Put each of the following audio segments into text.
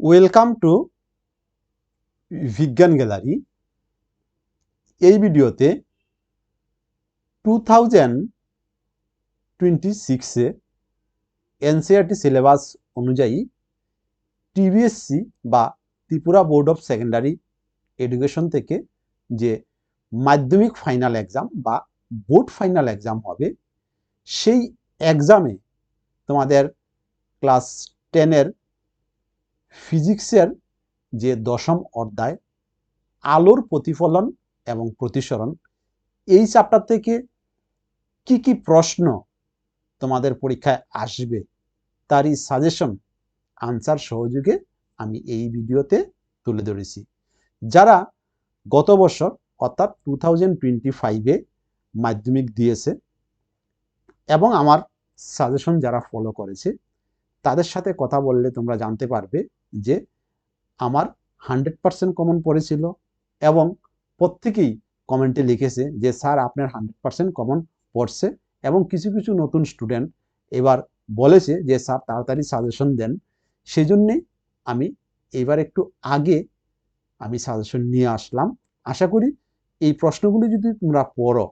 Welcome to বিজ্ঞান gallery এই ভিডিওতে টু থাউজেন্ড টোয়েন্টি সিক্সে এনসিআরটি সিলেবাস অনুযায়ী টিবিএসসি বা Tripura board of secondary education থেকে যে মাধ্যমিক ফাইনাল এক্সাম বা বোর্ড ফাইনাল এক্সাম হবে, সেই এক্সামে তোমাদের ক্লাস টেনের ফিজিক্সের যে দশম অধ্যায়, আলোর প্রতিফলন এবং প্রতিসরণ, এই চ্যাপ্টার থেকে কি কি প্রশ্ন তোমাদের পরীক্ষায় আসবে তারই সাজেশন আনসার সহযোগে আমি এই ভিডিওতে তুলে ধরেছি। যারা গত বছর অর্থাৎ টু থাউজেন্ড টোয়েন্টি ফাইভে মাধ্যমিক দিয়েছে এবং আমার সাজেশন যারা ফলো করেছে, তাদের সাথে কথা বললে তোমরা জানতে পারবে যে আমার হান্ড্রেড পার্সেন্ট কমন পড়েছিল এবং প্রত্যেকেই কমেন্টে লিখেছে যে, স্যার, আপনার হান্ড্রেড পার্সেন্ট কমন পড়ছে। এবং কিছু কিছু নতুন স্টুডেন্ট এবার বলেছে যে, স্যার, তাড়াতাড়ি সাজেশন দেন। সেই জন্যে আমি এবার একটু আগে আমি সাজেশন নিয়ে আসলাম। আশা করি এই প্রশ্নগুলি যদি তোমরা পড়ো,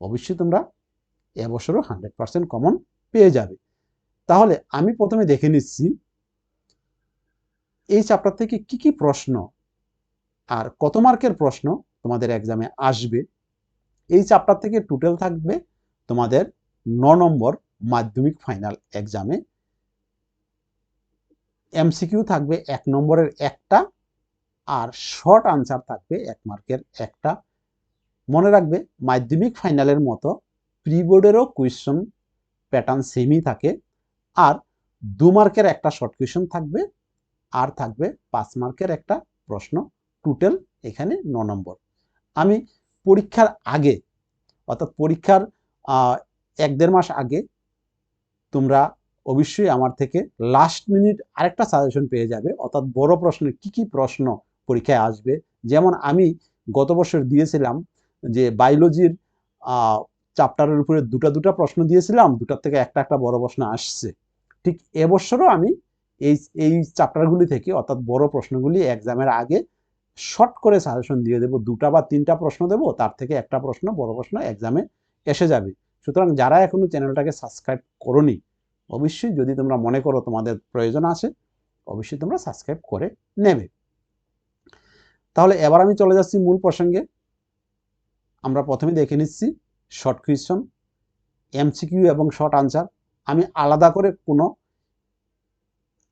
অবশ্যই তোমরা এবছরও হান্ড্রেড পার্সেন্ট কমন পেয়ে যাবে। তাহলে আমি প্রথমে দেখে নিচ্ছি এই চ্যাপ্টার থেকে কি কি প্রশ্ন আর কত মার্কের প্রশ্ন তোমাদের এক্সামে আসবে, এই চ্যাপ্টার থেকে টোটাল থাকবে তোমাদের ন নম্বর মাধ্যমিক ফাইনাল এক্সামে এমসিকিউ থাকবে এক নম্বরের একটা আর শর্ট আনসার থাকবে এক মার্কের একটা। মনে রাখবে মাধ্যমিক ফাইনালের মতো প্রি বোর্ডেরও কোয়েশ্চন প্যাটার্ন সেমই থাকে আর দু মার্কের একটা শর্ট কোয়েশ্চন থাকবে আর থাকবে পাঁচ মার্কের একটা প্রশ্ন টোটাল এখানে ন নম্বর। আমি পরীক্ষার আগে, অর্থাৎ পরীক্ষার এক দেড় মাস আগে তোমরা অবশ্যই আমার থেকে লাস্ট মিনিট আরেকটা সাজেশন পেয়ে যাবে, অর্থাৎ বড় প্রশ্নের কি কি প্রশ্ন পরীক্ষায় আসবে। যেমন আমি গত বছর দিয়েছিলাম যে বায়োলজির চ্যাপ্টারের উপরে দুটা দুটা প্রশ্ন দিয়েছিলাম, দুটার থেকে একটা একটা বড় প্রশ্ন আসছে। ঠিক এবছরও আমি এই এই চ্যাপ্টারগুলি থেকে অর্থাৎ বড় প্রশ্নগুলি এক্সামের আগে শর্ট করে সাজেশন দিয়ে দেবো। দুটা বা তিনটা প্রশ্ন দেবো, তার থেকে একটা প্রশ্ন, বড় প্রশ্ন এক্সামে এসে যাবে। সুতরাং যারা এখনও চ্যানেলটাকে সাবস্ক্রাইব করনি, অবশ্যই যদি তোমরা মনে করো তোমাদের প্রয়োজন আছে, অবশ্যই তোমরা সাবস্ক্রাইব করে নেবে। তাহলে এবার আমি চলে যাচ্ছি মূল প্রসঙ্গে। আমরা প্রথমে দেখে নিচ্ছি শর্ট কোয়েশ্চন এমসিকিউ এবং শর্ট আনসার আমি আলাদা করে কোনো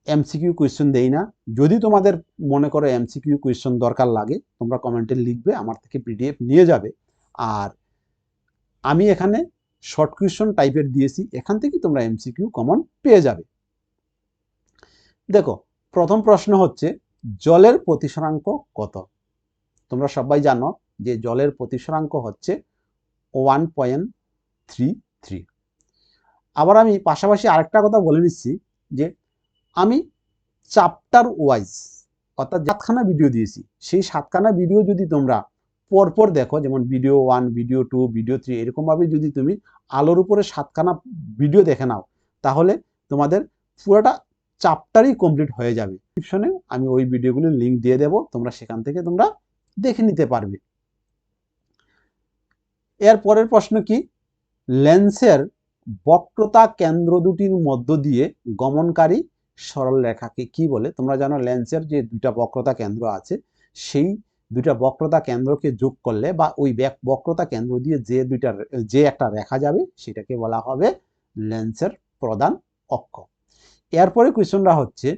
এমসিকিউ কোয়েশ্চন দেই না। যদি তোমাদের মনে করো এমসিকিউ কোয়েশ্চন দরকার লাগে, তোমরা কমেন্টে লিখবে, আমার থেকে পিডিএফ নিয়ে যাবে। আর আমি এখানে শর্ট কোয়েশ্চন টাইপের দিয়েছি, এখান থেকে তোমরা এমসিকিউ কমন পেয়ে যাবে। দেখো, প্রথম প্রশ্ন হচ্ছে, জলের প্রতিসরাঙ্ক কত? তোমরা সবাই জানো যে জলের প্রতিসরাঙ্ক হচ্ছে ওয়ান পয়েন্ট থ্রি থ্রি আবার আমি পাশাপাশি আরেকটা কথা বলে নিচ্ছি যে আমি চ্যাপ্টার ওয়াইজ অর্থাৎ সাতখানা ভিডিও দিয়েছি। সেই সাতখানা ভিডিও যদি তোমরা পরপর দেখো, যেমন video one video two video three এরকমভাবে যদি তুমি আলোর উপরে সাতখানা ভিডিও দেখে নাও, তাহলে তোমাদের পুরোটা চ্যাপ্টারই কমপ্লিট হয়ে যাবে। ডিসক্রিপশনে আমি ওই ভিডিওগুলির লিঙ্ক দিয়ে দেব, তোমরা সেখান থেকে তোমরা দেখে নিতে পারবে। এর পরের প্রশ্ন কি? লেন্সের বক্রতা কেন্দ্র দুটির মধ্য দিয়ে গমনকারী সরল রেখাকে কি বলে? তোমরা জানো লেন্সের যে দুইটা বক্রতা কেন্দ্র আছে, সেই দুইটা বক্রতা কেন্দ্রকে যোগ করলে বা ওই বক্রতা কেন্দ্র দিয়ে যে দুইটা যে একটা রেখা যাবে, সেটাকে বলা হবে লেন্সের প্রধান অক্ষ। এরপরে কোয়েশনটা হচ্ছে,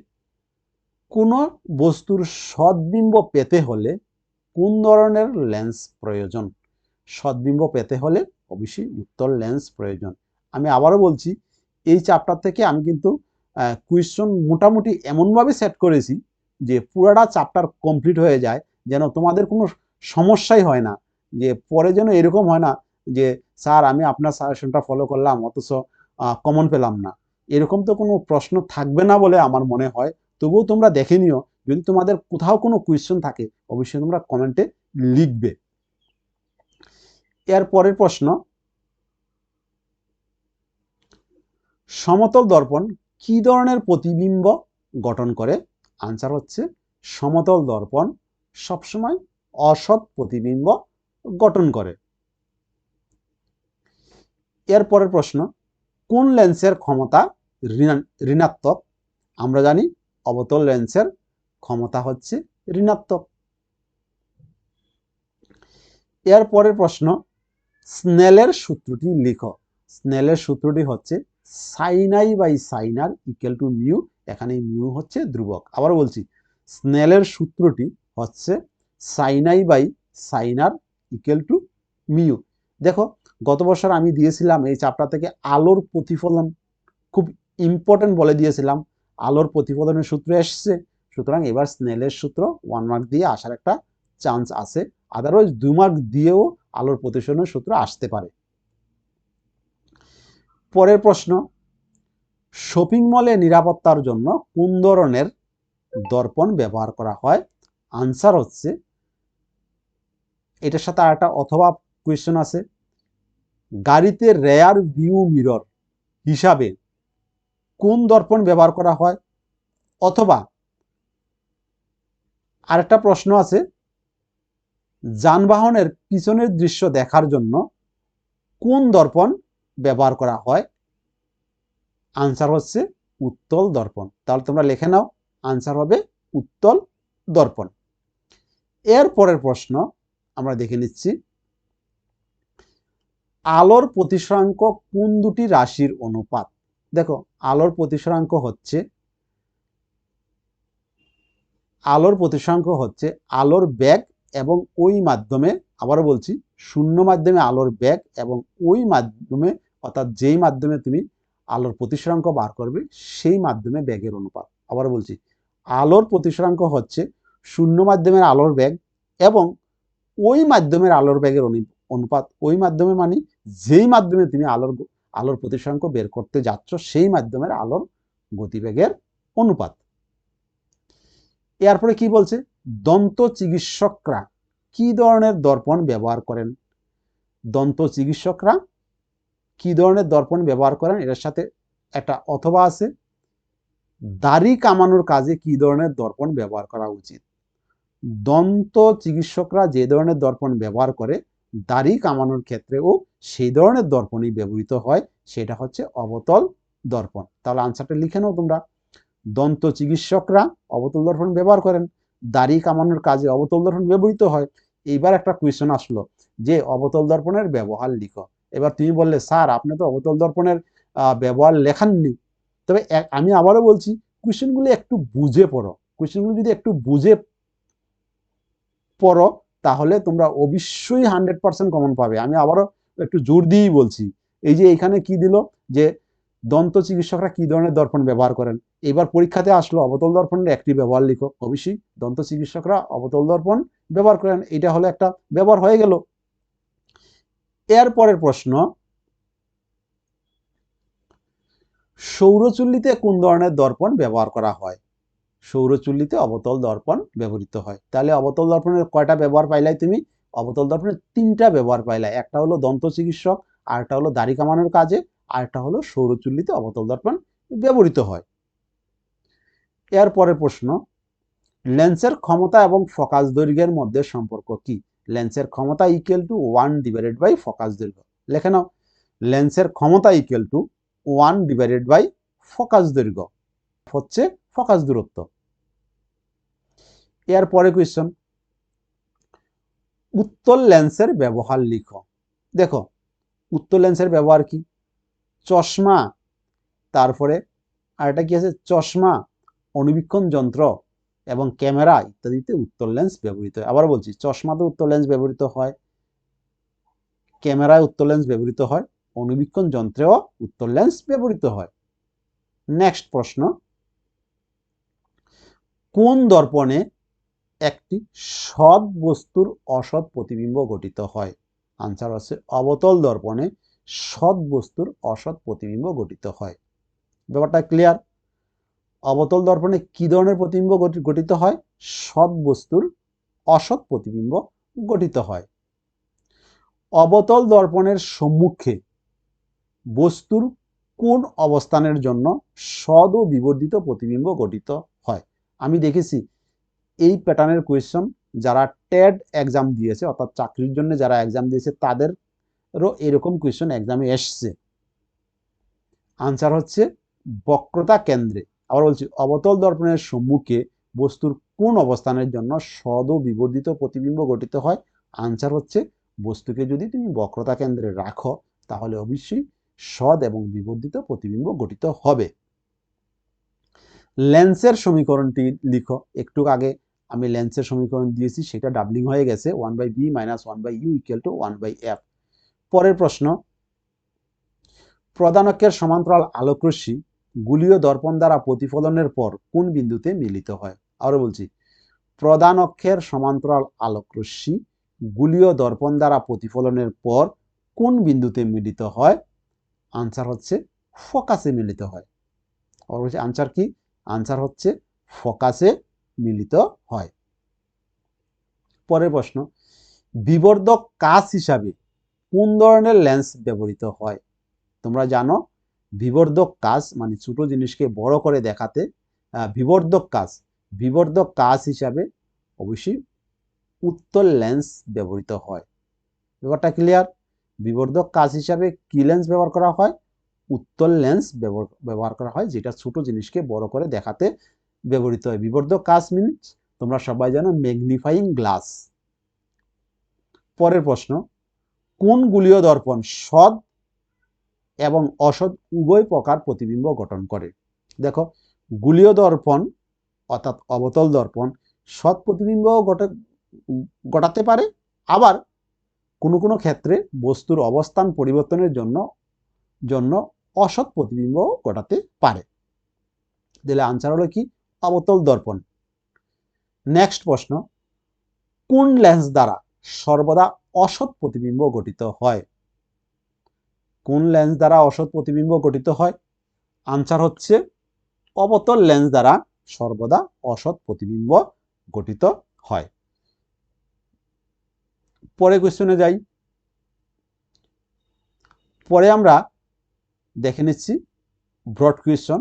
কোনো বস্তুর সদ্বিম্ব পেতে হলে কোন ধরনের লেন্স প্রয়োজন? সদ্বিম্ব পেতে হলে অবশ্যই উত্তর লেন্স প্রয়োজন। আমি আবারও বলছি, এই চ্যাপ্টার থেকে আমি কিন্তু কুয়েশন মোটামুটি এমনভাবে সেট করেছি যে পুরাটা চ্যাপ্টার কমপ্লিট হয়ে যায়, যেন তোমাদের কোনো সমস্যাই হয় না, যে পরে যেন এরকম হয় না যে, স্যার, আমি আপনার সাজেশনটা ফলো করলাম, অথচ কমন পেলাম না। এরকম তো কোনো প্রশ্ন থাকবে না বলে আমার মনে হয়। তবুও তোমরা দেখে নিও, যদি তোমাদের কোথাও কোনো কোয়েশ্চন থাকে, অবশ্যই তোমরা কমেন্টে লিখবে। এর পরের প্রশ্ন, সমতল দর্পণ কি ধরনের প্রতিবিম্ব গঠন করে? আনসার হচ্ছে সমতল দর্পণ, সবসময় অসৎ প্রতিবিম্ব গঠন করে। এর পরের প্রশ্ন, কোন লেন্সের ক্ষমতা ঋণা- ঋণাত্মক? আমরা জানি অবতল লেন্সের ক্ষমতা হচ্ছে ঋণাত্মক। এর পরের প্রশ্ন, স্নেলের সূত্রটি লিখো। স্নেলের সূত্রটি হচ্ছে sine i by sine r equal to mu এখানে মিউ হচ্ছে ধ্রুবক। আবার বলছি, স্নেলের সূত্রটি হচ্ছে sine i by sine r equal to mu দেখো, গত বছর আমি দিয়েছিলাম, এই চাপটা থেকে আলোর প্রতিফলন, খুব ইম্পর্টেন্ট বলে দিয়েছিলাম। আলোর প্রতিফলনের সূত্র এসছে, সুতরাং এবার স্নেলের সূত্র ওয়ান মার্ক দিয়ে আসার একটা চান্স আছে। আদারওয়াইজ দুই মার্ক দিয়েও আলোর প্রতিফলনের সূত্র আসতে পারে। পরের প্রশ্ন শপিং মলে নিরাপত্তার জন্য কোন ধরনের দর্পণ ব্যবহার করা হয়? আনসার হচ্ছে, এটার সাথে আর একটা অথবা কোয়েশ্চেন আছে। গাড়িতে রেয়ার ভিউ মিরর হিসাবে কোন দর্পণ ব্যবহার করা হয়? অথবা আরেকটা প্রশ্ন আছে, যানবাহনের পিছনের দৃশ্য দেখার জন্য কোন দর্পণ ব্যবহার করা হয়। আনসার হচ্ছে উত্তল দর্পণ। তাহলে তোমরা লিখে নাও আনসার হবে উত্তল দর্পণ। এর পরের প্রশ্ন আমরা দেখে নিচ্ছি। আলোর প্রতিসরাঙ্ক কোন দুটি রাশির অনুপাত? দেখো, আলোর প্রতিসরাঙ্ক হচ্ছে, আলোর প্রতিসরাঙ্ক হচ্ছে আলোর ব্যাগ এবং ওই মাধ্যমে, আবারও বলছি শূন্য মাধ্যমে আলোর ব্যাগ এবং ওই মাধ্যমে, অর্থাৎ যেই মাধ্যমে তুমি আলোর প্রতিসরাঙ্ক বার করবে, সেই মাধ্যমে ব্যাগের অনুপাত। আবার বলছি, আলোর প্রতিসরাঙ্ক হচ্ছে শূন্য মাধ্যমের আলোর ব্যাগ এবং ওই মাধ্যমের আলোর ব্যাগের অনু- অনুপাত। ওই মাধ্যমে মানে যেই মাধ্যমে তুমি আলোর আলোর প্রতিসরাঙ্ক বের করতে যাচ্ছ, সেই মাধ্যমের আলোর গতিবেগের অনুপাত। এরপরে কি বলছে? দন্ত চিকিৎসকরা কি ধরনের দর্পণ ব্যবহার করেন? দন্ত চিকিৎসকরা কি ধরনের দর্পণ ব্যবহার করেন? এটার সাথে একটা অথবা আছে। দাড়ি কামানোর কাজে কি ধরনের দর্পণ ব্যবহার করা উচিত? দন্ত চিকিৎসকরা যে ধরনের দর্পণ ব্যবহার করে, দাড়ি কামানোর ক্ষেত্রেও সেই ধরনের দর্পণই ব্যবহৃত হয়, সেটা হচ্ছে অবতল দর্পণ। তাহলে আনসারটা লিখে নাও তোমরা। দন্ত চিকিৎসকরা অবতল দর্পণ ব্যবহার করেন। দাড়ি কামানোর কাজে অবতল দর্পণ ব্যবহৃত হয়। এইবার একটা কোয়েশ্চেন আসলো, যে অবতল দর্পণের ব্যবহার লিখো। এবার তুমি বললে, স্যার, আপনি তো অবতল দর্পণের ব্যবহার লেখাননি। তবে আমি আবারও বলছি কোয়েশ্চেনগুলো একটু বুঝে পড়ো। কোয়েশ্চেনগুলো যদি একটু বুঝে পড়ো, তাহলে তোমরা অবশ্যই হান্ড্রেড পার্সেন্ট কমন পাবে। আমি আবারও একটু জোর দিয়েই বলছি। এই যে এখানে কি দিল? যে দন্ত চিকিৎসকরা কি ধরনের দর্পণ ব্যবহার করেন? এবার পরীক্ষাতে আসলো অবতল দর্পণের একটি ব্যবহার লিখো। অবশ্যই দন্ত চিকিৎসকরা অবতল দর্পণ ব্যবহার করেন। এটা হলো একটা ব্যবহার হয়ে গেল। এর পরের প্রশ্ন, সৌরচুল্লিতে কোন ধরনের দর্পণ ব্যবহার করা হয়? সৌরচুল্লিতে অবতল দর্পণ ব্যবহৃত হয়। তাহলে অবতল দর্পণের কয়টা ব্যবহার পাইলাই তুমি? অবতল দর্পণের তিনটা ব্যবহার পাইলাই। একটা হলো দন্ত চিকিৎসক, আরেকটা হলো দাড়ি কামানোর কাজে আরেকটা হলো সৌরচুল্লিতে অবতল দর্পণ ব্যবহৃত হয়। এর পরের প্রশ্ন, লেন্সের ক্ষমতা এবং ফোকাস দৈর্ঘ্যের মধ্যে সম্পর্ক কি? লেন্সের ক্ষমতা equal to one divided by focus দৈর্ঘ্য। লেখে নাও, লেন্সের ক্ষমতা equal to one divided by focus দৈর্ঘ্য হচ্ছে ফোকাস দূরত্ব। এর পরে কোয়েশ্চন উত্তল লেন্সের ব্যবহার লিখো। দেখো, উত্তল লেন্সের ব্যবহার কি? চশমা। তারপরে আরেকটা কি আছে? চশমা অনুবীক্ষণ যন্ত্র এবং ক্যামেরা ইত্যাদিতে উত্তর লেন্স ব্যবহৃত হয়। আবার বলছি, চশমাতে উত্তর লেন্স ব্যবহৃত হয়, ক্যামেরায় উত্তর লেন্স ব্যবহৃত হয় অনুবীক্ষণ যন্ত্রেও উত্তর লেন্স ব্যবহৃত হয়। নেক্সট প্রশ্ন, কোন দর্পণে একটি সৎ বস্তুর অসৎ প্রতিবিম্ব গঠিত হয়? আনসার হচ্ছে অবতল দর্পণে সৎ বস্তুর অসৎ প্রতিবিম্ব গঠিত হয়। ব্যাপারটা ক্লিয়ার অবতল দর্পণে কি ধরনের প্রতিবিম্ব গঠিত হয়? সৎ বস্তুর অসৎ প্রতিবিম্ব গঠিত হয়। অবতল দর্পণের সম্মুখে বস্তুর কোন অবস্থানের জন্য সদ ও বিবর্ধিত প্রতিবিম্ব গঠিত হয়? আমি দেখেছি এই প্যাটার্নের কোয়েশ্চন যারা টেড এক্সাম দিয়েছে, অর্থাৎ চাকরির জন্য যারা এক্সাম দিয়েছে তাদেরও এরকম কোয়েশ্চন এক্সামে এসছে। আনসার হচ্ছে বক্রতা কেন্দ্রে। আবার বলছি, অবতল দর্পণের সম্মুখে বস্তুর কোন অবস্থানের জন্য সদ বিবর্ধিত প্রতিবিম্ব গঠিত হয়? আনসার হচ্ছে, বস্তুকে যদি তুমি বক্রতা কেন্দ্রে রাখো, তাহলে অবশ্যই সদ এবং বিবর্ধিত প্রতিবিম্ব গঠিত হবে। লেন্সের সমীকরণটি লিখো। একটু আগে আমি লেন্সের সমীকরণ দিয়েছি, সেটা ডাবলিং হয়ে গেছে। One by v minus one by u equal to one by f পরের প্রশ্ন প্রধানকের সমান্তরাল আলোকরশ্মি গুলীয় দর্পণ দ্বারা প্রতিফলনের পর কোন বিন্দুতে মিলিত হয়? আরও বলছি প্রধান অক্ষের সমান্তরাল আলোকরশ্মি গুলীয় দর্পণ দ্বারা প্রতিফলনের পর কোন বিন্দুতে মিলিত হয়? আনসার হচ্ছে ফোকাসে মিলিত হয়। অবশ্যই আনসার কি? আনসার হচ্ছে ফোকাসে মিলিত হয়। পরের প্রশ্ন, বিবর্ধক কাজ হিসাবে কোন ধরনের লেন্স ব্যবহৃত হয়? তোমরা জানো, বিবর্ধক কাজ মানে ছোট জিনিসকে বড় করে দেখাতে বিবর্ধক কাজ। বিবর্ধক কাজ হিসাবে অবশ্যই উত্তল লেন্স ব্যবহৃত হয়। ব্যাপারটা ক্লিয়ার বিবর্ধক কাজ হিসাবে কি লেন্স ব্যবহার করা হয়? উত্তল লেন্স ব্যবহার করা হয়, যেটা ছোট জিনিসকে বড় করে দেখাতে ব্যবহৃত হয়। বিবর্ধক কাজ মিনস তোমরা সবাই জানো ম্যাগনিফাইং গ্লাস পরের প্রশ্ন কোন গুলীয় দর্পণ সৎ এবং অসৎ উভয় প্রকার প্রতিবিম্ব গঠন করে? দেখো, গুলীয় দর্পণ অর্থাৎ অবতল দর্পণ সৎ প্রতিবিম্ব ঘটাতে পারে। আবার কোনো কোনো ক্ষেত্রে বস্তুর অবস্থান পরিবর্তনের জন্য জন্য অসৎ প্রতিবিম্ব ঘটাতে পারে। তাহলে আনসার হলো কি? অবতল দর্পণ। নেক্সট প্রশ্ন, কোন লেন্স দ্বারা সর্বদা অসৎ প্রতিবিম্ব গঠিত হয়। কোন লেন্স দ্বারা অসৎ প্রতিবিম্ব গঠিত হয়? আনসার হচ্ছে, অবতল লেন্স দ্বারা সর্বদা অসৎ প্রতিবিম্ব গঠিত হয়। পরে কোয়েশ্চনে যাই। পরে আমরা দেখে নিচ্ছি ব্রড কোয়েশ্চন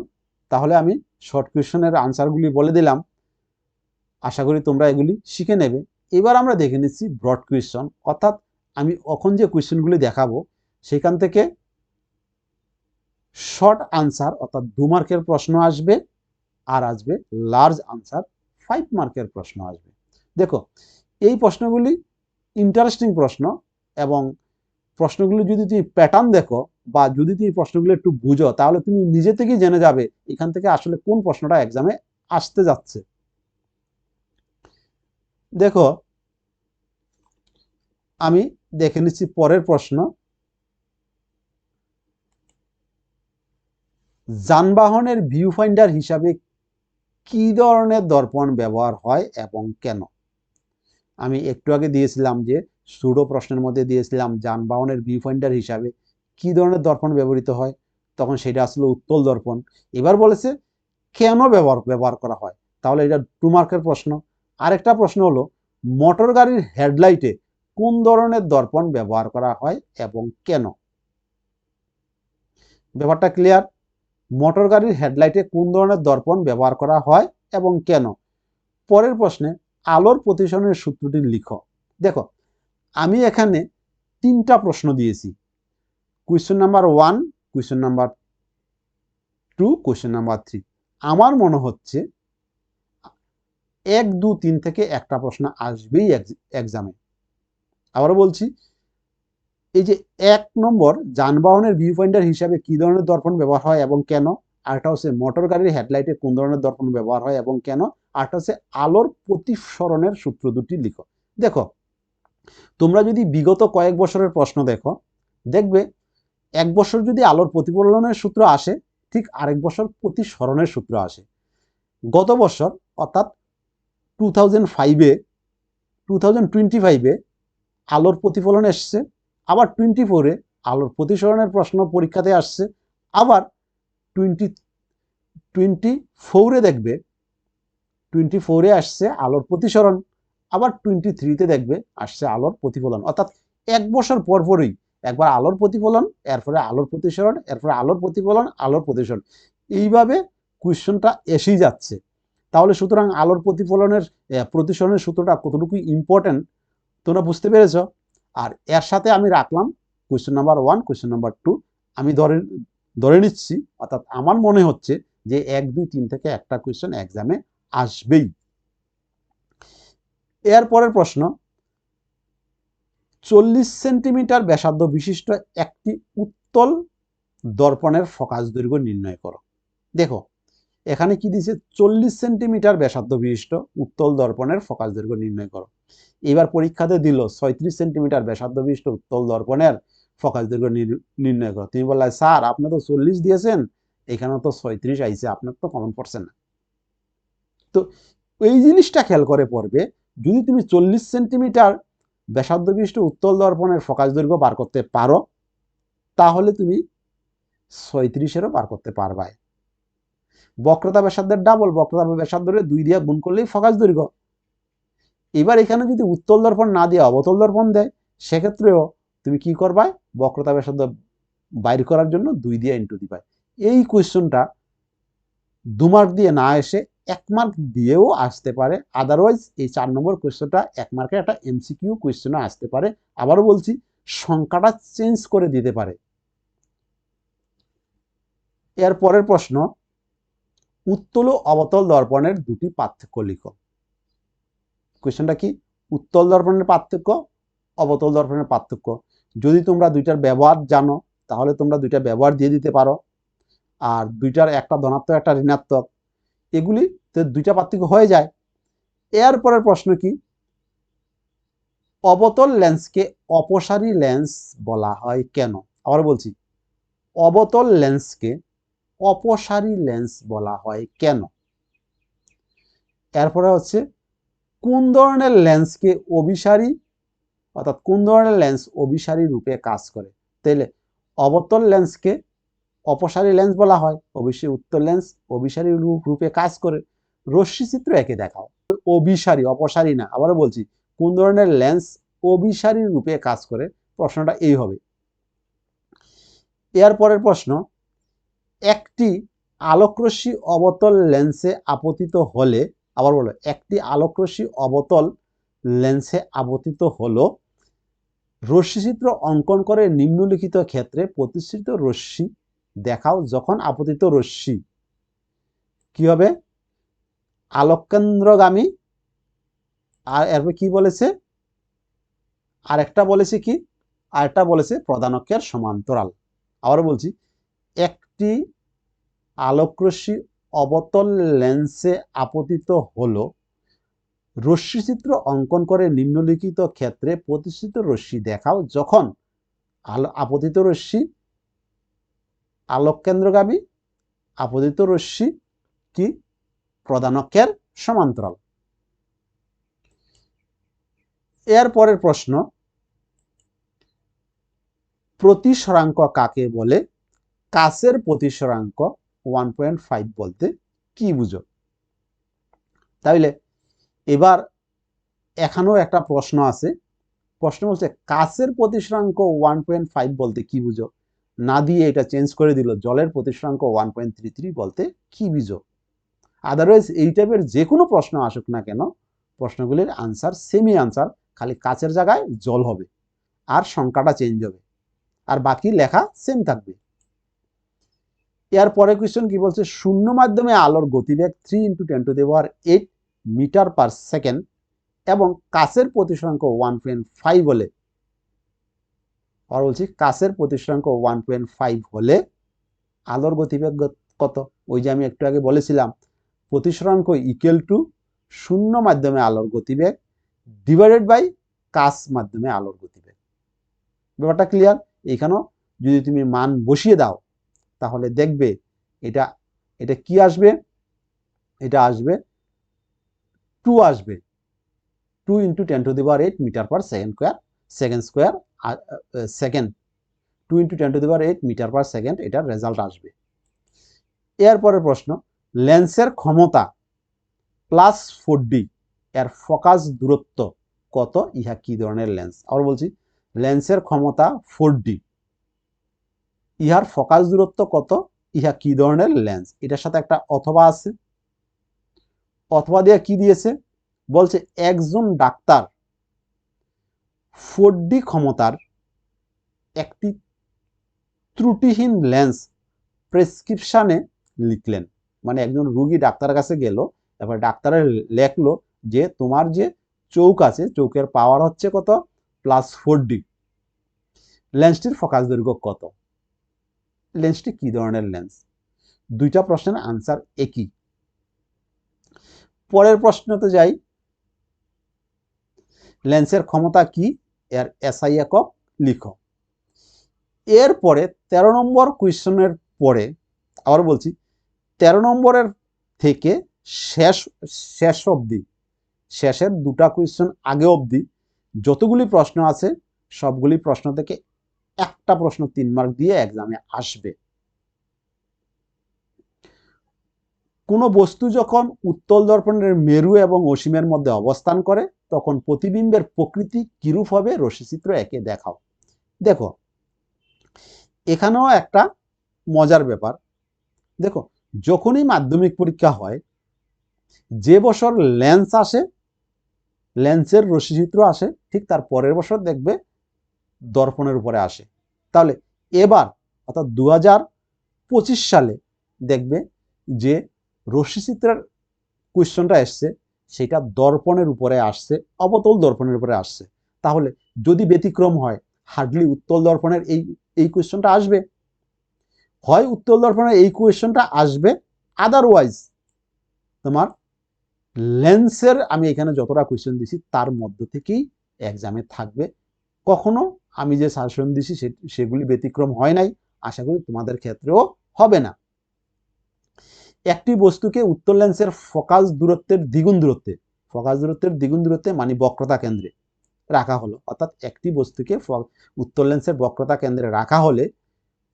তাহলে আমি শর্ট কোয়েশ্চনের আনসারগুলি বলে দিলাম। আশা করি তোমরা এগুলি শিখে নেবে। এবার আমরা দেখে নিচ্ছি ব্রড কোয়েশ্চন অর্থাৎ আমি এখন যে কোয়েশ্চনগুলি দেখাবো, সেখান থেকে শর্ট আনসার অর্থাৎ দু মার্কের প্রশ্ন আসবে, আর আসবে লার্জ আনসার ফাইভ মার্কের প্রশ্ন আসবে। দেখো, এই প্রশ্নগুলি ইন্টারেস্টিং প্রশ্ন এবং প্রশ্নগুলি যদি তুমি প্যাটার্ন দেখো বা যদি তুমি প্রশ্নগুলো একটু বুঝো, তাহলে তুমি নিজে থেকেই জেনে যাবে এখান থেকে আসলে কোন প্রশ্নটা এক্সামে আসতে যাচ্ছে। দেখো, আমি দেখে নিচ্ছি পরের প্রশ্ন। যানবাহনের ভিউ ফাইন্ডার হিসাবে কি ধরনের দর্পণ ব্যবহার হয় এবং কেন? আমি একটু আগে দিয়েছিলাম যে সুডো প্রশ্নের মধ্যে দিয়েছিলাম, যানবাহনের ভিউ ফাইন্ডার হিসাবে কি ধরনের দর্পণ ব্যবহৃত হয়? তখন সেটা আসলে উত্তল দর্পণ। এবার বলেছে, কেন ব্যবহার ব্যবহার করা হয়? তাহলে এটা টু মার্কের প্রশ্ন। আরেকটা প্রশ্ন হলো মোটর গাড়ির হেডলাইটে কোন ধরনের দর্পণ ব্যবহার করা হয় এবং কেন? ব্যাপারটা ক্লিয়ার মোটর গাড়ির হেডলাইটে কোন ধরনের দর্পণ ব্যবহার করা হয় এবং কেন? পরের প্রশ্নে আলোর প্রতিসরণের সূত্রটি লিখো। দেখো, আমি এখানে তিনটা প্রশ্ন দিয়েছি। Question number one question number two question number three আমার মনে হচ্ছে এক, দু, তিন থেকে একটা প্রশ্ন আসবেই এক্সামে আবারও বলছি, এই যে এক নম্বর, যানবাহনের ভিউ পয়েন্টার হিসাবে কি ধরনের দর্পণ ব্যবহার হয় এবং কেন? আরটা হচ্ছে মোটর গাড়ির হেডলাইটে কোন ধরনের দর্পণ ব্যবহার হয় এবং কেন? আরটা হচ্ছে আলোর প্রতিসরণের সূত্র দুটি লিখো। দেখো, তোমরা যদি বিগত কয়েক বছরের প্রশ্ন দেখো, দেখবে এক বছর যদি আলোর প্রতিফলনের সূত্র আসে, ঠিক আরেক বছর প্রতিসরণের সূত্র আসে। গত বছর, অর্থাৎ টু থাউজেন্ড ফাইভে টু থাউজেন্ড টোয়েন্টি ফাইভে আলোর প্রতিফলন এসছে, আবার টোয়েন্টি ফোরে আলোর প্রতিসরণের প্রশ্ন পরীক্ষাতে আসছে, আবার টোয়েন্টি টোয়েন্টি ফোরে দেখবে টোয়েন্টি ফোরে আসছে আলোর প্রতিসরণ, আবার টোয়েন্টি থ্রিতে দেখবে আসছে আলোর প্রতিফলন। অর্থাৎ এক বছর পর পরই একবার আলোর প্রতিফলন, এরপরে আলোর প্রতিসরণ, এরপরে আলোর প্রতিফলন, আলোর প্রতিসরণ। এইভাবে কোয়েশ্চনটা এসেই যাচ্ছে। তাহলে সুতরাং আলোর প্রতিফলনের প্রতিসরণের সূত্রটা কতটুকু ইম্পর্টেন্ট তোমরা বুঝতে পেরেছ। আর এর সাথে আমি রাখলাম question number one question number two আমি ধরে ধরে নিচ্ছি, অর্থাৎ আমার মনে হচ্ছে যে এক, দুই, তিন থেকে একটা কোয়েশ্চেন এক্সামে আসবেই। এর পরের প্রশ্ন, চল্লিশ সেন্টিমিটার ব্যাসার্ধ বিশিষ্ট একটি উত্তল দর্পণের ফোকাস দৈর্ঘ্য নির্ণয় করো। দেখো এখানে কি দিছে? চল্লিশ সেন্টিমিটার ব্যাসার্ধ বিশিষ্ট উত্তল দর্পণের ফোকাস দৈর্ঘ্য নির্ণয় করো। এবার পরীক্ষাতে দিল ছয়ত্রিশ সেন্টিমিটার ব্যাসার্ধ বিশিষ্ট উত্তল দর্পণের ফোকাস দৈর্ঘ্য নির- নির্ণয় করো। তুমি বললে, স্যার, আপনি তো চল্লিশ দিয়েছেন, এখানে তো ছয়ত্রিশ আইছে, আপনার তো কমন পড়ছে না। তো এই জিনিসটা খেয়াল করে পড়বে, যদি তুমি চল্লিশ সেন্টিমিটার ব্যাসার্ধ বিশিষ্ট উত্তল দর্পণের ফোকাস দৈর্ঘ্য বার করতে পারো, তাহলে তুমি ছয়ত্রিশেরও বার করতে পারবে বক্রতা ব্যাসার্ধের ডাবল বক্রতা ব্যাসার্ধের দুই দিয়ে গুণ করলেই ফোকাস দৈর্ঘ্য। এবার এখানে যদি উত্তল দর্পণ না দিয়ে অবতল দর্পণ দেয়, সেক্ষেত্রেও তুমি কি করবা? বক্রতা ব্যাসার্ধ বাইর করার জন্য দুই দিয়ে ইন্টু দিবা। এই কোয়েশ্চনটা দু মার্ক দিয়ে না এসে এক মার্ক দিয়েও আসতে পারে। আদারওয়াইজ এই চার নম্বর কোয়েশ্চনটা এক মার্কের একটা এমসিকিউ কোয়েশ্চনে আসতে পারে। আবারও বলছি, সংখ্যাটা চেঞ্জ করে দিতে পারে। এর পরের প্রশ্ন উত্তল ও অবতল দর্পণের দুটি পার্থক্য লিখো। কোয়েশ্চনটা কি? উত্তল দর্পণের পার্থক্য, অবতল দর্পণের পার্থক্য। যদি তোমরা দুইটার ব্যবহার জানো, তাহলে তোমরা দুইটা ব্যবহার দিয়ে দিতে পারো। আর দুইটার একটা ধনাত্মক, একটা ঋণাত্মক। এগুলি দুইটা পার্থক্য হয়ে যায়। এরপরের প্রশ্ন কি? অবতল লেন্সকে অপসারী লেন্স বলা হয় কেন? আবার বলছি, অবতল লেন্সকে অপসারী লেন্স বলা হয় কেন? এরপরে হচ্ছে, কোন ধরনের লেন্সকে অভিসারী, অর্থাৎ কোন ধরনের লেন্স অভিসারী রূপে কাজ করে? তাইলে অবতল লেন্সকে অপসারী লেন্স বলা হয় অবশ্যই উত্তর লেন্স অভিসারী রূপে কাজ করে। রশ্মি চিত্র একে দেখাও। অভিসারী, অপসারী না, আবারও বলছি, কোন ধরনের লেন্স অভিসারী রূপে কাজ করে? প্রশ্নটা এই হবে। এর পরের প্রশ্ন একটি আলোকরশ্মি অবতল লেন্সে আপতিত হলে, আবার বলো একটি আলোকরশ্মি অবতল লেন্সে আপতিত হলো রশ্মিচিত্র অঙ্কন করে নিম্নলিখিত ক্ষেত্রে প্রতিষ্ঠিত রশ্মি দেখাও যখন আপতিত রশ্মি। কি হবে? আলোককেন্দ্রগামী, আর এরপর কি বলেছে? আরেকটা বলেছে কি? আরেকটা বলেছে প্রধানকের সমান্তরাল। আবার বলছি একটি আলোকরশ্মি অবতল লেন্সে আপতিত হলো। রশ্মিচিত্র অঙ্কন করে নিম্নলিখিত ক্ষেত্রে প্রতিষ্ঠিত রশ্মি দেখাও। যখন আলো, আপতিত রশ্মি আলোককেন্দ্রগামী, আপতিত রশ্মি কি? প্রধানকের সমান্তরাল। এর পরের প্রশ্ন, প্রতিসরাঙ্ক কাকে বলে? কাছের প্রতিসরাঙ্ক ওয়ান পয়েন্ট ফাইভ বলতে কি বুঝো? তাইলে এবার এখানেও একটা প্রশ্ন আছে। প্রশ্ন বলছে, কাছের প্রতিসরাঙ্ক ওয়ান পয়েন্ট ফাইভ বলতে কি বুঝো? না দিয়ে এটা চেঞ্জ করে দিল, জলের প্রতিসরাঙ্ক ওয়ান পয়েন্ট থ্রি থ্রি বলতে কি বুঝো? আদারওয়াইজ এই টাইপের যে কোনো প্রশ্ন আসুক না কেন, প্রশ্নগুলির আনসার সেমি আনসার খালি কাছের জায়গায় জল হবে, আর সংখ্যাটা চেঞ্জ হবে, আর বাকি লেখা সেম থাকবে। এর পরে কোয়েশ্চেন কি বলছে? শূন্য মাধ্যমে আলোর গতিবেগ থ্রি ইন্টু টেন টু দেওয়ার এইট মিটার পার সেকেন্ড এবং কাছের প্রতিসরাঙ্ক ওয়ান পয়েন্ট ফাইভ হলে আর বলছি কাছের প্রতিসরাঙ্ক ওয়ান পয়েন্ট ফাইভ হলে আলোর গতিবেগ কত? ওই যে আমি একটু আগে বলেছিলাম, প্রতিসরাঙ্ক ইকুয়াল টু শূন্য মাধ্যমে আলোর গতিবেগ ডিভাইডেড বাই কাছ মাধ্যমে আলোর গতিবেগ। ব্যাপারটা ক্লিয়ার এখানেও যদি তুমি মান বসিয়ে দাও তাহলে দেখবে এটা এটা কি আসবে? এটা আসবে টু আসবে। Two into ten to the power eight metre per second square second square second two into ten to the power eight metre per second এটার রেজাল্ট আসবে। এরপরের প্রশ্ন, লেন্সের ক্ষমতা প্লাস ফোর ডি এর ফোকাস দূরত্ব কত? ইহা কি ধরনের লেন্স আবার বলছি, লেন্সের ক্ষমতা ফোর ডি ইহার ফোকাস দূরত্ব কত? ইহা কি ধরনের লেন্স এটার সাথে একটা অথবা আছে। অথবা দিয়ে কি দিয়েছে? বলছে একজন ডাক্তার ফোর ক্ষমতার একটি ত্রুটিহীন লেন্স প্রেসক্রিপশানে লিখলেন। মানে একজন রুগী ডাক্তারের কাছে গেল, এবার ডাক্তারের লেখলো যে তোমার যে চৌক আছে চৌকের পাওয়ার হচ্ছে কত? প্লাস ফোর ডি লেন্সটির ফোকাস দৈর্ঘ্য কত? লেন্সটি কি ধরনের লেন্স দুইটা প্রশ্নের আনসার একই। পরের প্রশ্নতে যাই। লেন্সের ক্ষমতা কি? এর এসআই একক লিখো। এরপরে তেরো নম্বর কোয়েশনের পরে আবার বলছি, তেরো নম্বরের থেকে শেষ শেষ অবধি, শেষের দুটা কোয়েশ্চন আগে অবধি যতগুলি প্রশ্ন আছে, সবগুলি প্রশ্ন থেকে একটা প্রশ্ন তিন মার্ক দিয়ে এক্সামে আসবে। কোনো বস্তু যখন উত্তল দর্পণের মেরু এবং অসীমের মধ্যে অবস্থান করে, তখন প্রতিবিম্বের প্রকৃতি কিরূপ হবে রশ্মিচিত্র একে দেখাও। দেখো, এখানেও একটা মজার ব্যাপার। দেখো, যখনই মাধ্যমিক পরীক্ষা হয়, যে বছর লেন্স আসে, লেন্সের রশ্মিচিত্র আসে, ঠিক তার পরের বছর দেখবে দর্পণের উপরে আসে। তাহলে এবার অর্থাৎ দু পঁচিশ সালে দেখবে যে রশ্মিচিত্রের কোয়েশ্চনটা এসছে, সেটা দর্পণের উপরে আসছে, অবতল দর্পণের উপরে আসছে। তাহলে যদি ব্যতিক্রম হয়, হার্ডলি উত্তল দর্পণের এই এই কোয়েশ্চনটা আসবে। হয় উত্তল দর্পণের এই কোয়েশ্চনটা আসবে আদারওয়াইজ তোমার লেন্সের আমি এখানে যতটা কোয়েশ্চেন দিছি তার মধ্য থেকেই এক্সামে থাকবে। কখনো আমি যে সাজেশন দিছি সেগুলি ব্যতিক্রম হয় নাই। আশা করি তোমাদের ক্ষেত্রেও হবে না। একটি বস্তুকে উত্তর লেন্সের ফোকাস দূরত্বের দ্বিগুণ দূরত্বে, ফোকাস দূরত্বের দ্বিগুণ দূরত্বে মানে বক্রতা কেন্দ্রে রাখা হলো। অর্থাৎ একটি বস্তুকে উত্তর লেন্সের বক্রতা কেন্দ্রে রাখা হলে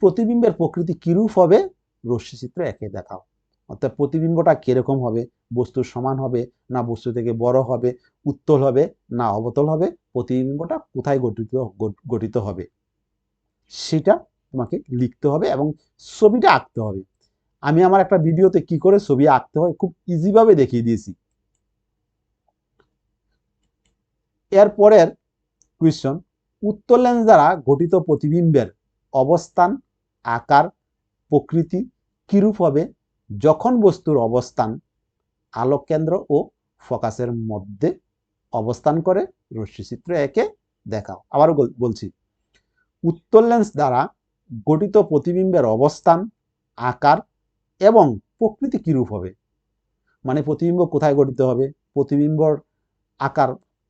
প্রতিবিম্বের প্রকৃতি কিরূপ হবে? রশ্মিচিত্র একে দেখাও। অর্থাৎ প্রতিবিম্বটা কীরকম হবে? বস্তুর সমান হবে না বস্তু থেকে বড় হবে? উত্তল হবে না অবতল হবে? প্রতিবিম্বটা কোথায় গঠিত গঠিত হবে? সেটা তোমাকে লিখতে হবে এবং ছবিটা আঁকতে হবে। আমি আমার একটা ভিডিওতে কি করে ছবি আঁকতে হয় খুব ইজিভাবে দেখিয়ে দিয়েছি। এরপরের কোয়েশ্চন উত্তর লেন্স দ্বারা গঠিত প্রতিবিম্বের অবস্থান, আকার, প্রকৃতি কিরূপ হবে? যখন বস্তুর অবস্থান আলোক কেন্দ্র ও ফোকাসের মধ্যে অবস্থান করে, রশ্মিচিত্র একে দেখাও। আবারও বলছি উত্তর লেন্স দ্বারা গঠিত প্রতিবিম্বের অবস্থান, আকার এবং প্রকৃতি কীরূপ হবে? মানে প্রতিবিম্ব কোথায় গঠিত হবে? প্রতিবিম্বর আকার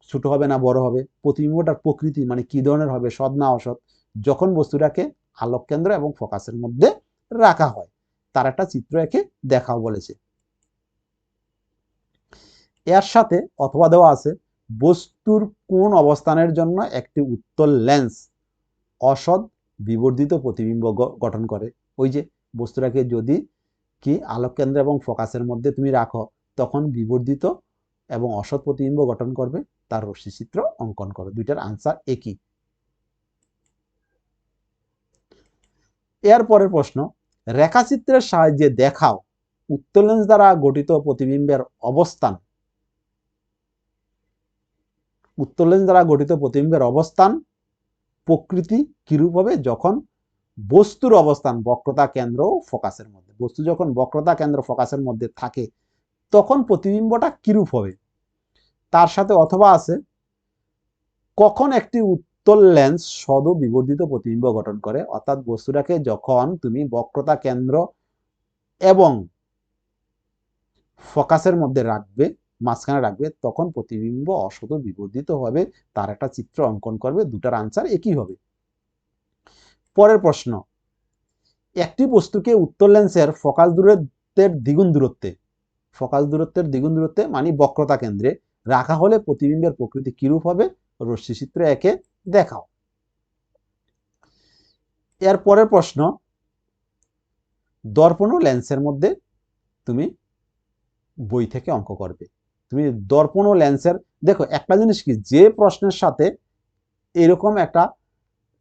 ছোট হবে না বড় হবে? প্রতিবিম্বটার প্রকৃতি মানে কি ধরনের হবে? সৎ না অসৎ? যখন বস্তুটাকে আলোক কেন্দ্র এবং ফোকাসের মধ্যে রাখা হয়। তার একটা চিত্র একে দেখাও বলেছে। এর সাথে অথবা দেওয়া আছে, বস্তুর কোন অবস্থানের জন্য একটি উত্তল লেন্স অসৎ বিবর্ধিত প্রতিবিম্ব গঠন করে। ওই যে বস্তুটাকে যদি কি আলোক কেন্দ্র এবং ফোকাসের মধ্যে তুমি রাখো, তখন বিবর্ধিত এবং অসৎ প্রতিবিম্ব গঠন করবে, তার রশ্মি চিত্র অঙ্কন করো। দুইটার আনসার একই। এর পরের প্রশ্ন রেখাচিত্রের সাহায্যে দেখাও উত্তর দ্বারা গঠিত প্রতিবিম্বের অবস্থান। উত্তরলেন্স দ্বারা গঠিত প্রতিবিম্বের অবস্থান প্রকৃতি কিরূপ হবে যখন বস্তুর অবস্থান, বক্রতা কেন্দ্র ফোকাসের মধ্যে। বস্তু যখন বক্রতা কেন্দ্র, ফোকাসের মধ্যে থাকে, তখন প্রতিবিম্বটা কিরূপ হবে? তার সাথে অথবা আছে, কখন একটি উত্তল লেন্স সদ বিবর্ধিত প্রতিবিম্ব গঠন করে। অর্থাৎ বস্তুটাকে যখন তুমি বক্রতা কেন্দ্র এবং ফোকাসের মধ্যে রাখবে, মাঝখানে রাখবে, তখন প্রতিবিম্ব অসত বিবর্ধিত হবে। তার একটা চিত্র অঙ্কন করবে, দুটার আনসার একই হবে। পরের প্রশ্ন, একটি বস্তুকে উত্তর লেন্সের ফোকাস দূরত্বের দ্বিগুণ দূরত্বে, ফোকাস দূরত্বের দ্বিগুণ দূরত্বে মানে বক্রতা কেন্দ্রে রাখা হলে প্রতিবিম্বের প্রকৃতি কিরূপ হবে? রশ্মি চিত্র একে দেখাও। এর পরের প্রশ্ন, দর্পণ ও লেন্সের মধ্যে তুমি বই থেকে অঙ্ক করবে। তুমি দর্পণ ও লেন্সের, দেখো একটা জিনিস কি, যে প্রশ্নের সাথে এরকম একটা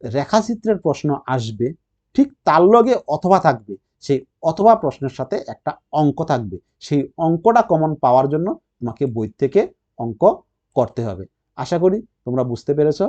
রেখাচিত্রের প্রশ্ন আসবে, ঠিক তার লগে অথবা থাকবে, সেই অথবা প্রশ্নের সাথে একটা অঙ্ক থাকবে, সেই অঙ্কটা কমন পাওয়ার জন্য তোমাকে বই থেকে অঙ্ক করতে হবে। আশা করি তোমরা বুঝতে পেরেছ।